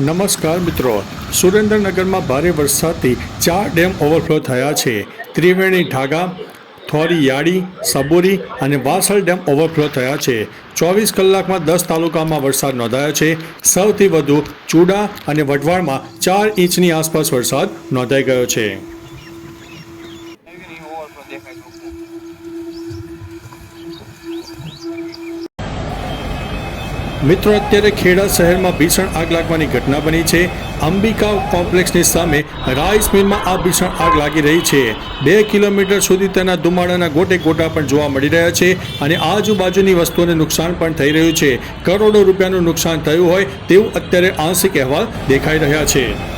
નમસ્કાર મિત્રો. સુરેન્દ્રનગરમાં ભારે વરસાદથી ચાર ડેમ ઓવરફ્લો થયા છે. ત્રિવેણી ઠાગા થોરી યાળી, સબોરી અને વાસળ ડેમ ઓવરફ્લો થયા છે. ચોવીસ કલાકમાં દસ તાલુકામાં વરસાદ નોંધાયો છે. સૌથી વધુ ચૂડા અને વઢવાણમાં ચાર ઇંચની આસપાસ વરસાદ નોંધાઈ ગયો છે. મિત્રો, અત્યારે ખેડા શહેરમાં ભીષણ આગ લાગવાની ઘટના બની છે. અંબિકા કોમ્પ્લેક્સની સામે રાઈસ મિલમાં આ ભીષણ આગ લાગી રહી છે. બે કિલોમીટર સુધી તેના ધુમાડાના ગોટે ગોટા પણ જોવા મળી રહ્યા છે અને આજુબાજુની વસ્તુઓને નુકસાન પણ થઈ રહ્યું છે. કરોડો રૂપિયાનું નુકસાન થયું હોય તેવું અત્યારે આંશિક અહેવાલ દેખાઈ રહ્યા છે.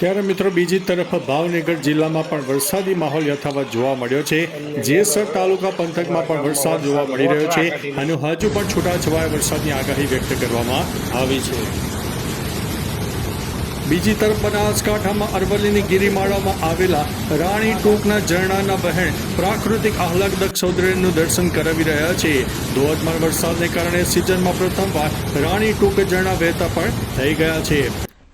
ત્યારે મિત્રો બીજી તરફ ભાવનગર જિલ્લામાં પણ વરસાદી માહોલ યથાવત જોવા મળ્યો છે. જેસર તાલુકા પંથકમાં પણ વરસાદ જોવા મળી રહ્યો છે અને હજુ પણ છૂટાછવાયા વરસાદની આગાહી વ્યક્ત કરવામાં આવી છે. બીજી તરફ બનાસકાંઠામાં અરવલ્લીની ગિરિમાળામાં આવેલા રાણી ટૂંકના ઝરણાના બહેણ પ્રાકૃતિક આહલાદક સૌંદર્યનું દર્શન કરાવી રહ્યા છે. ધોધમાર વરસાદને કારણે સિઝનમાં પ્રથમવાર રાણી ટૂંક ઝરણા વહેતા પણ થઈ ગયા છે.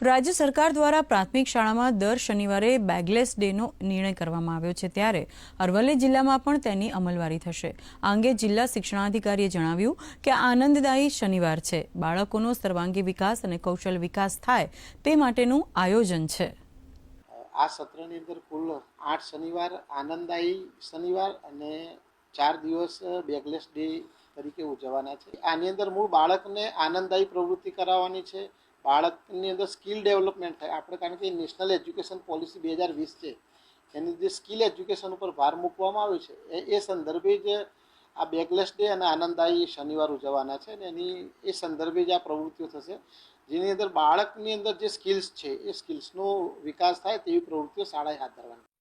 રાજ્ય સરકાર દ્વારા પ્રાથમિક શાળામાં દર શનિવારે બેગલેસ ડેનો નિર્ણય કરવામાં આવ્યો છે ત્યારે અરવલ્લી જિલ્લામાં પણ તેની અમલવારી થશે. આ અંગે જિલ્લા શિક્ષણાધિકારીએ જણાવ્યું કે આનંદદાયી શનિવાર છે. બાળકોનો સર્વાંગી વિકાસ અને કૌશલ વિકાસ થાય તે માટેનું આયોજન છે. આ સત્રની અંદર કુલ આઠ શનિવાર, આનંદદાયી શનિવાર અને ચાર દિવસ બેગલેસ ડે તરીકે ઉજવવાના છે. આની અંદર મૂળ બાળકને આનંદદાયી પ્રવૃત્તિ કરાવવાની છે. બાળકની અંદર સ્કિલ ડેવલપમેન્ટ થાય. આપણે કારણ કે નેશનલ એજ્યુકેશન પોલિસી બે હજાર વીસ છે, એની જે સ્કિલ એજ્યુકેશન ઉપર ભાર મૂકવામાં આવ્યો છે, એ એ સંદર્ભે જ આ બેગલેસ ડે અને આનંદદાયી શનિવાર ઉજવવાના છે અને એની એ સંદર્ભે જ આ પ્રવૃત્તિઓ થશે. જેની અંદર બાળકની અંદર જે સ્કિલ્સ છે, એ સ્કિલ્સનો વિકાસ થાય તેવી પ્રવૃત્તિઓ શાળાએ હાથ ધરવાની.